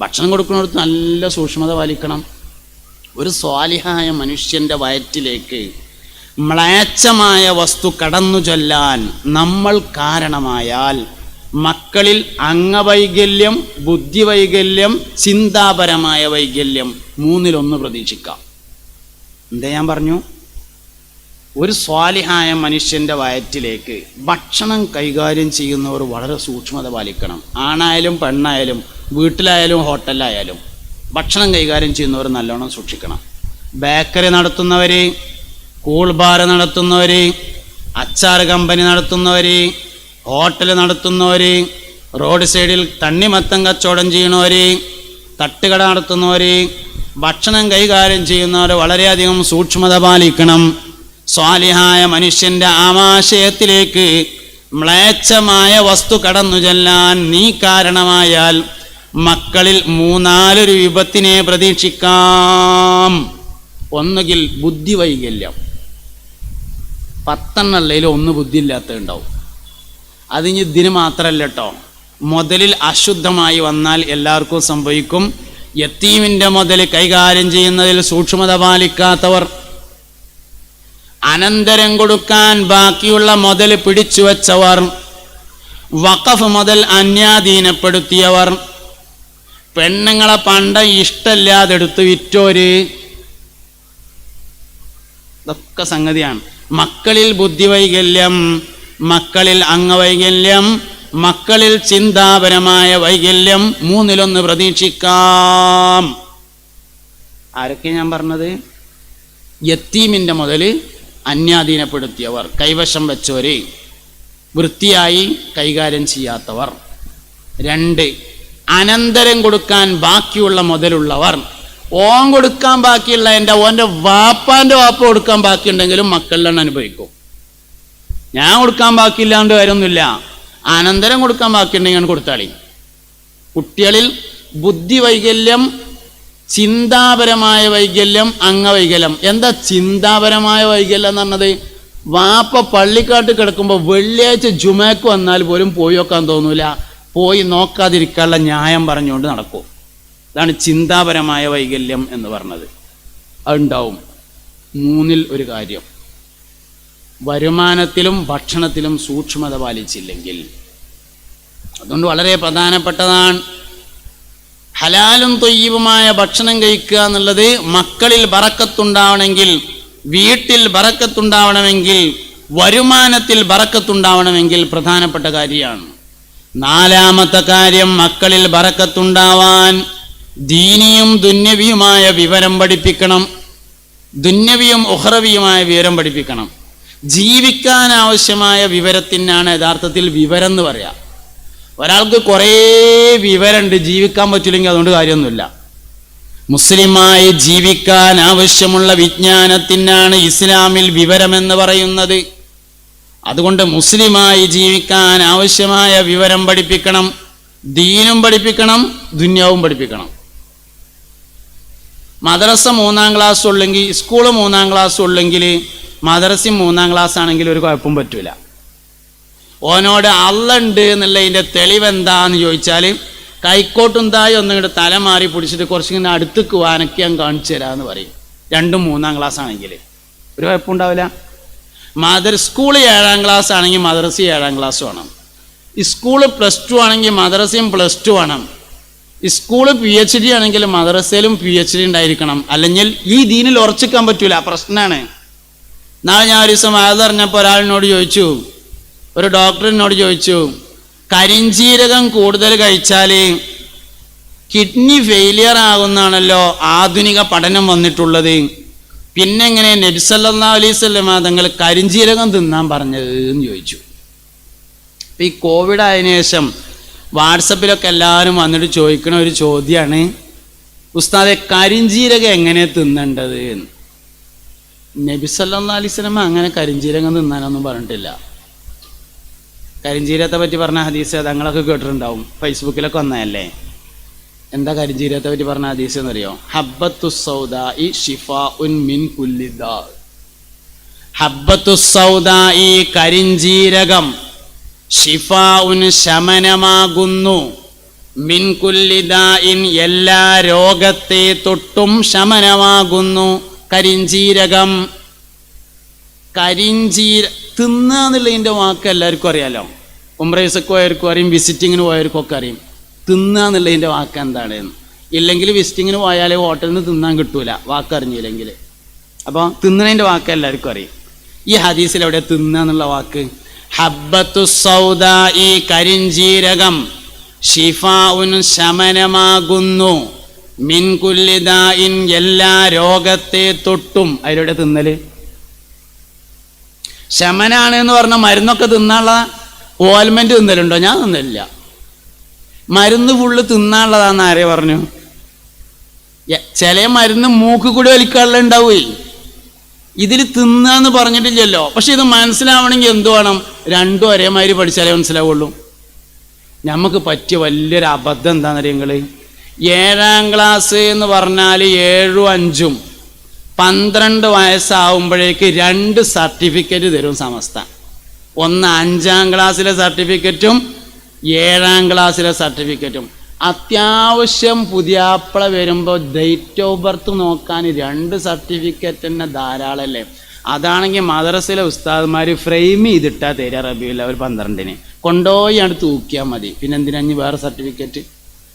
ഭക്ഷണം കൊടുക്കുന്നിടത്ത് നല്ല സൂക്ഷ്മത പാലിക്കണം. ഒരു സ്വാലിഹായ മനുഷ്യന്റെ വയറ്റിലേക്ക് മ്ലേച്ഛമായ വസ്തു കടന്നു ചൊല്ലാൻ നമ്മൾ കാരണമായാൽ മക്കളിൽ അംഗവൈകല്യം ബുദ്ധിവൈകല്യം ചിന്താപരമായ വൈകല്യം മൂന്നിലൊന്ന് പ്രതീക്ഷിക്കാം. എന്താ ഞാൻ പറഞ്ഞു? ഒരു സ്വാലിഹായ മനുഷ്യന്റെ വയറ്റിലേക്ക് ഭക്ഷണം കൈകാര്യം ചെയ്യുന്നവർ വളരെ സൂക്ഷ്മത പാലിക്കണം. ആണായാലും പെണ്ണായാലും വീട്ടിലായാലും ഹോട്ടലിലായാലും ഭക്ഷണം കൈകാര്യം ചെയ്യുന്നവർ നല്ലോണം സൂക്ഷിക്കണം. ബേക്കറി നടത്തുന്നവർ കൂൾ ബാർ നടത്തുന്നവർ അച്ചാർ കമ്പനി നടത്തുന്നവർ ഹോട്ടൽ നടത്തുന്നവർ റോഡ് സൈഡിൽ തണ്ണിമത്തം കച്ചവടം ചെയ്യണവർ തട്ടുകട നടത്തുന്നവർ ഭക്ഷണം കൈകാര്യം ചെയ്യുന്നവർ വളരെയധികം സൂക്ഷ്മത പാലിക്കണം. സ്വാലിഹായ മനുഷ്യന്റെ ആമാശയത്തിലേക്ക് മ്ലേച്ഛമായ വസ്തു കടന്നു ചെല്ലാൻ നീ കാരണമായാൽ മക്കളിൽ മൂന്നാലൊരു വിപത്തിനെ പ്രതീക്ഷിക്കാം. ഒന്നുകിൽ ബുദ്ധി വൈകല്യം. പത്തെണ്ണള്ളയിൽ ഒന്ന് ബുദ്ധി ഇല്ലാത്തതുണ്ടാവും അതിന് ഇതിന് മാത്രമല്ല കേട്ടോ മുതലിൽ അശുദ്ധമായി വന്നാൽ എല്ലാവർക്കും സംഭവിക്കും. യത്തീമിന്റെ മുതൽ കൈകാര്യം ചെയ്യുന്നതിൽ സൂക്ഷ്മത പാലിക്കാത്തവർ. അനന്തരം കൊടുക്കാൻ ബാക്കിയുള്ള മുതൽ പിടിച്ചു വച്ചവർ വഖഫ് മുതൽ അന്യാധീനപ്പെടുത്തിയവർ. പെണ്ണുങ്ങളെ പണ്ട ഇഷ്ടമില്ലാതെ എടുത്ത് വിറ്റോര്. ഇതൊക്കെ സംഗതിയാണ്. മക്കളിൽ ബുദ്ധിവൈകല്യം മക്കളിൽ അംഗവൈകല്യം മക്കളിൽ ചിന്താപരമായ വൈകല്യം മൂന്നിലൊന്ന് പ്രതീക്ഷിക്കാം. ആരൊക്കെ ഞാൻ പറഞ്ഞത്? യത്തീമിന്റെ മുതൽ അന്യാധീനപ്പെടുത്തിയവർ കൈവശം വെച്ചവര് വൃത്തിയായി കൈകാര്യം ചെയ്യാത്തവർ. രണ്ട് അനന്തരം കൊടുക്കാൻ ബാക്കിയുള്ള മുതലുള്ളവർ. ഓൻ കൊടുക്കാൻ ബാക്കിയുള്ള എന്റെ ഓന്റെ വാപ്പാന്റെ വാപ്പ കൊടുക്കാൻ ബാക്കിയുണ്ടെങ്കിലും മക്കളിലാണ് അനുഭവിക്കും. ഞാൻ കൊടുക്കാൻ ബാക്കിയില്ലാണ്ട് കാര്യമൊന്നുമില്ല. അനന്തരം കൊടുക്കാൻ ബാക്കിയുണ്ടെങ്കിൽ ഞാൻ കൊടുത്താളി. കുട്ടികളിൽ ബുദ്ധി വൈകല്യം ചിന്താപരമായ വൈകല്യം അംഗവൈകല്യം. എന്താ ചിന്താപരമായ വൈകല്യം എന്ന് പറഞ്ഞത്? വാപ്പ പള്ളിക്കാട്ട് കിടക്കുമ്പോൾ വെള്ളിയാഴ്ച ജുമയ്ക്ക് വന്നാൽ പോലും പോയി വെക്കാൻ തോന്നൂല. പോയി നോക്കാതിരിക്കാനുള്ള ന്യായം പറഞ്ഞുകൊണ്ട് നടക്കും. അതാണ് ചിന്താപരമായ വൈകല്യം എന്ന് പറഞ്ഞത്. അതുണ്ടാവും. മൂന്നിൽ ഒരു കാര്യം. വരുമാനത്തിലും ഭക്ഷണത്തിലും സൂക്ഷ്മത പാലിച്ചില്ലെങ്കിൽ. അതുകൊണ്ട് വളരെ പ്രധാനപ്പെട്ടതാണ്. ഹലാലും തൊയ്യവുമായ ഭക്ഷണം കഴിക്കുക എന്നുള്ളത് മക്കളിൽ ബറക്കത്തുണ്ടാവണമെങ്കിൽ വീട്ടിൽ ബറക്കത്തുണ്ടാവണമെങ്കിൽ വരുമാനത്തിൽ ബറക്കത്തുണ്ടാവണമെങ്കിൽ പ്രധാനപ്പെട്ട കാര്യമാണ്. നാലാമത്തെ കാര്യം മക്കളിൽ ബറക്കത്തുണ്ടാവാൻ ദീനിയും ദുന്യവിയുമായ വിവരം പഠിപ്പിക്കണം. ദുന്യവിയും ഉഹ്റവിയുമായ വിവരം പഠിപ്പിക്കണം. ജീവിക്കാൻ ആവശ്യമായ വിവരത്തിനാണ് യഥാർത്ഥത്തിൽ വിവരം എന്ന് പറയാം. ഒരാൾക്ക് കുറേ വിവരമുണ്ട് ജീവിക്കാൻ പറ്റില്ലെങ്കിൽ അതുകൊണ്ട് കാര്യമൊന്നുമില്ല. മുസ്ലിമായി ജീവിക്കാൻ ആവശ്യമുള്ള വിജ്ഞാനത്തിനാണ് ഇസ്ലാമിൽ വിവരമെന്ന് പറയുന്നത്. അതുകൊണ്ട് മുസ്ലിമായി ജീവിക്കാൻ ആവശ്യമായ വിവരം പഠിപ്പിക്കണം ദീനും പഠിപ്പിക്കണം ദുന്യാവും പഠിപ്പിക്കണം. മദ്രസ മൂന്നാം ക്ലാസ് ഉള്ളെങ്കിൽ സ്കൂൾ മൂന്നാം ക്ലാസ് ഉള്ളെങ്കിൽ മദ്രസയും മൂന്നാം ക്ലാസ് ആണെങ്കിൽ ഒരു കുഴപ്പം പറ്റൂല. ഓനോട് അള്ളുണ്ട് എന്നുള്ളതിന്റെ തെളിവെന്താന്ന് ചോദിച്ചാൽ കൈക്കോട്ടും തായി ഒന്നിങ്ങോട്ട് തല മാറി പിടിച്ചിട്ട് കുറച്ചിങ്ങനെ അടുത്തേക്ക് വാനക്കാൻ കാണിച്ചു തരാമെന്ന് പറയും. രണ്ടും മൂന്നാം ക്ലാസ് ആണെങ്കിൽ. ഒരു കുഴപ്പമുണ്ടാവില്ല മദർ സ്കൂൾ ഏഴാം ക്ലാസ് ആണെങ്കിൽ മദ്രസ ഏഴാം ക്ലാസ് വേണം. സ്കൂൾ പ്ലസ് ടു ആണെങ്കിൽ മദ്രസയും പ്ലസ് ടു വേണം. സ്കൂൾ പി എച്ച് ഡി ആണെങ്കിൽ മദ്രസയിലും പി എച്ച് ഡി ഉണ്ടായിരിക്കണം. അല്ലെങ്കിൽ ഈ ദീനിൽ ഉറച്ചിക്കാൻ പറ്റൂല. പ്രശ്നമാണ് നാളെ ഞാൻ ഒരു ദിവസം അതറിഞ്ഞപ്പോൾ ഒരാളിനോട് ചോദിച്ചു. ഒരു ഡോക്ടറിനോട് ചോദിച്ചു. കരിഞ്ചീരകം കൂടുതൽ കഴിച്ചാൽ കിഡ്നി ഫെയിലിയർ ആകുന്നാണല്ലോ ആധുനിക പഠനം വന്നിട്ടുള്ളത്. പിന്നെ എങ്ങനെ നബിസല്ലാ അലൈവല്ലമ തങ്ങൾ കരിഞ്ചീരകം തിന്നാൻ പറഞ്ഞത് എന്ന് ചോദിച്ചു. അപ്പം ഈ കോവിഡ് ആയതിനു ശേഷം വാട്സപ്പിലൊക്കെ എല്ലാവരും വന്നിട്ട് ചോദിക്കുന്ന ഒരു ചോദ്യമാണ് ഉസ്താദെ കരിഞ്ചീരകം എങ്ങനെ തിന്നേണ്ടത്? എന്ന്. നബി സല്ലാ അലൈവലമ അങ്ങനെ കരിഞ്ചീരകം തിന്നാനൊന്നും പറഞ്ഞിട്ടില്ല. കരിഞ്ചീരത്തെ പറ്റി പറഞ്ഞ ഹദീസ് തങ്ങളൊക്കെ കേട്ടിട്ടുണ്ടാവും ഫേസ്ബുക്കിലൊക്കെ വന്നതല്ലേ? എന്താ കരിഞ്ചീരത്തെ പറ്റി പറഞ്ഞ ഹദീസ് എന്നറിയോ? ഹബ്ബത്തു ഷിഫ ഉൻ മിൻ കുല്ലി ദാ ഹബ്ബത്തു സൗദായി കരിഞ്ചീരകം ഷിഫാഉൻ ശമനമാകുന്നു. മിൻകുല്ലിദായിൻ എല്ലാ രോഗത്തെ തൊട്ടും ശമനമാകുന്നു. കരിഞ്ചീരകം. കരിഞ്ചീര തിന്നുക എന്നുള്ളതിന്റെ വാക്ക് എല്ലാവർക്കും അറിയാലോ? ഉംറൈസക്ക് പോയവർക്കും അറിയും വിസിറ്റിങ്ങിന് പോയവർക്കും ഒക്കെ അറിയും. തിന്നുക എന്നുള്ളതിന്റെ വാക്ക് എന്താണ് എന്ന് ഇല്ലെങ്കിൽ വിസിറ്റിങ്ങിന് പോയാലേ ഹോട്ടലിൽ നിന്ന് തിന്നാൻ കിട്ടൂല. വാക്കറിഞ്ഞില്ലെങ്കിൽ അപ്പോൾ തിന്നണതിന്റെ വാക്ക് എല്ലാവർക്കും അറിയും. ഈ ഹദീസിൽ എവിടെ തിന്നുക എന്നുള്ള വാക്ക്? ഹബ്ബത്തു സൗദ ഈ കരിഞ്ചീരകം ഷിഫാഉൻ ശമനമാകുന്നു. ഇൻ എല്ലാ രോഗത്തെ തൊട്ടും. അതിലൂടെ തിന്നൽ? ശമനാണ് എന്ന് പറഞ്ഞാൽ മരുന്നൊക്കെ തിന്നാനുള്ള ഓൽമെന്റ് തിന്നലുണ്ടോ? ഞാൻ തിന്നലില്ല മരുന്ന് ഫുള്ള് തിന്നാനുള്ളതാന്ന് ആരെ പറഞ്ഞു? ചില മരുന്ന് മൂക്ക് കൂടി വലിക്കാനുള്ള ഉണ്ടാവേ. ഇതിൽ തിന്നാന്ന് പറഞ്ഞിട്ടില്ലല്ലോ. പക്ഷെ ഇത് മനസ്സിലാവണമെങ്കിൽ എന്ത് വേണം? രണ്ടും ഒരേമാതിരി പഠിച്ചാലേ മനസ്സിലാവുള്ളൂ. നമുക്ക് പറ്റിയ വലിയൊരു അബദ്ധം എന്താണെന്നറിയ നിങ്ങൾ ഏഴാം ക്ലാസ് എന്ന് പറഞ്ഞാൽ ഏഴും അഞ്ചും പന്ത്രണ്ട് വയസ്സാവുമ്പോഴേക്ക് രണ്ട് സർട്ടിഫിക്കറ്റ് തരും സമസ്ത. ഒന്ന് അഞ്ചാം ക്ലാസ്സിലെ സർട്ടിഫിക്കറ്റും ഏഴാം ക്ലാസ്സിലെ സർട്ടിഫിക്കറ്റും. അത്യാവശ്യം പുതിയാപ്പിള വരുമ്പോൾ ഡേറ്റ് ഓഫ് ബർത്ത് നോക്കാൻ രണ്ട് സർട്ടിഫിക്കറ്റ് തന്നെ ധാരാളമല്ലേ അതാണെങ്കിൽ മദ്രസിലെ ഉസ്താദ്മാർ ഫ്രെയിം ചെയ്തിട്ടാ തരിക റബിയുള്ള ഒരു പന്ത്രണ്ടിന്. കൊണ്ടുപോയി അത് തൂക്കിയാൽ മതി. പിന്നെ എന്തിനാ ഇനി വേറെ സർട്ടിഫിക്കറ്റ്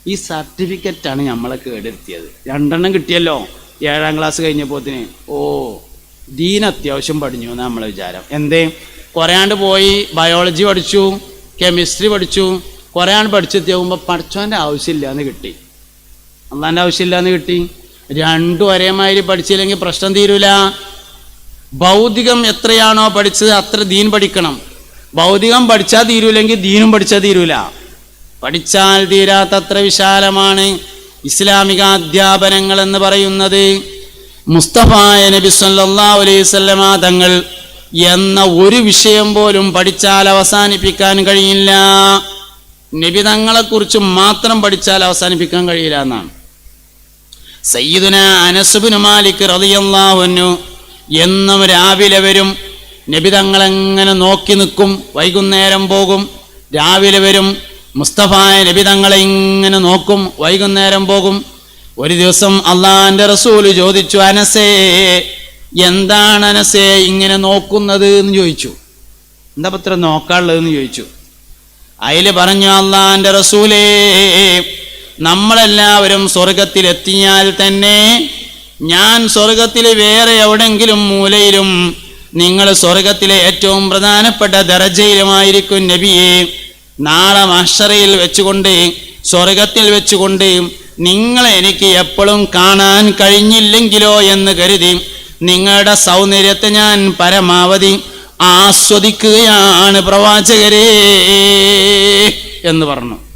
ഈ സർട്ടിഫിക്കറ്റാണ് നമ്മളെ കേടെടുത്തിയത് രണ്ടെണ്ണം കിട്ടിയല്ലോ ഏഴാം ക്ലാസ് കഴിഞ്ഞപ്പോത്തിന്. ഓ ദീൻ അത്യാവശ്യം പഠിഞ്ഞു എന്നാണ് നമ്മളെ വിചാരം. എന്തേ? കുറയാണ്ട് പോയി ബയോളജി പഠിച്ചു. കെമിസ്ട്രി പഠിച്ചു. കുറയാണ്ട് പഠിച്ചെത്തിയാകുമ്പോൾ പഠിച്ചവന്റെ ആവശ്യമില്ല എന്ന് കിട്ടി. അള്ളാന്റെ ആവശ്യമില്ല എന്ന് കിട്ടി. രണ്ടും ഒരേമാതിരി പഠിച്ചില്ലെങ്കിൽ പ്രശ്നം തീരൂല. ഭൗതികം എത്രയാണോ പഠിച്ചത് അത്ര ദീൻ പഠിക്കണം. ഭൗതികം പഠിച്ചാൽ തീരൂലെങ്കിൽ ദീനും പഠിച്ചാൽ തീരൂല. പഠിച്ചാൽ തീരാത്തത്ര വിശാലമാണ് ഇസ്ലാമിക അധ്യാപനങ്ങൾ എന്ന് പറയുന്നത്. മുസ്തഫായ നബി സല്ലല്ലാഹു അലൈഹി വസല്ലമ തങ്ങൾ എന്ന ഒരു വിഷയം പോലും പഠിച്ചാൽ അവസാനിപ്പിക്കാൻ കഴിയില്ല. നബി തങ്ങളെക്കുറിച്ച് മാത്രം പഠിച്ചാൽ അവസാനിപ്പിക്കാൻ കഴിയില്ല എന്നാണ്. സയ്യിദുന അനസുബിന് മാലിക് അൻഹു എന്നും രാവിലെ വരും നബിതങ്ങളെങ്ങനെ നോക്കി നിൽക്കും വൈകുന്നേരം പോകും രാവിലെ വരും മുസ്തഫായ നബി തങ്ങളെ ഇങ്ങനെ നോക്കും വൈകുന്നേരം പോകും. ഒരു ദിവസം അള്ളാന്റെ റസൂൽ ചോദിച്ചു അനസേ എന്താണ് അനസേ ഇങ്ങനെ നോക്കുന്നത് എന്ന് ചോദിച്ചു. എന്താ പത്ര നോക്കാനുള്ളതെന്ന് ചോദിച്ചു. അതിൽ പറഞ്ഞു അള്ളാന്റെ റസൂലേ നമ്മളെല്ലാവരും സ്വർഗത്തിലെത്തിയാൽ തന്നെ ഞാൻ സ്വർഗത്തിലെ വേറെ എവിടെങ്കിലും മൂലയിലും നിങ്ങൾ സ്വർഗത്തിലെ ഏറ്റവും പ്രധാനപ്പെട്ട ദരജയിലുമായിരിക്കും നബിയെ. നാളെ മഷറയിൽ വെച്ചുകൊണ്ട് സ്വർഗത്തിൽ വെച്ചുകൊണ്ട് നിങ്ങളെ എനിക്ക് എപ്പോഴും കാണാൻ കഴിഞ്ഞില്ലെങ്കിലോ എന്ന് കരുതി നിങ്ങളുടെ സൗന്ദര്യത്തെ ഞാൻ പരമാവധി ആസ്വദിക്കുകയാണ് പ്രവാചകരേ എന്ന് പറഞ്ഞു.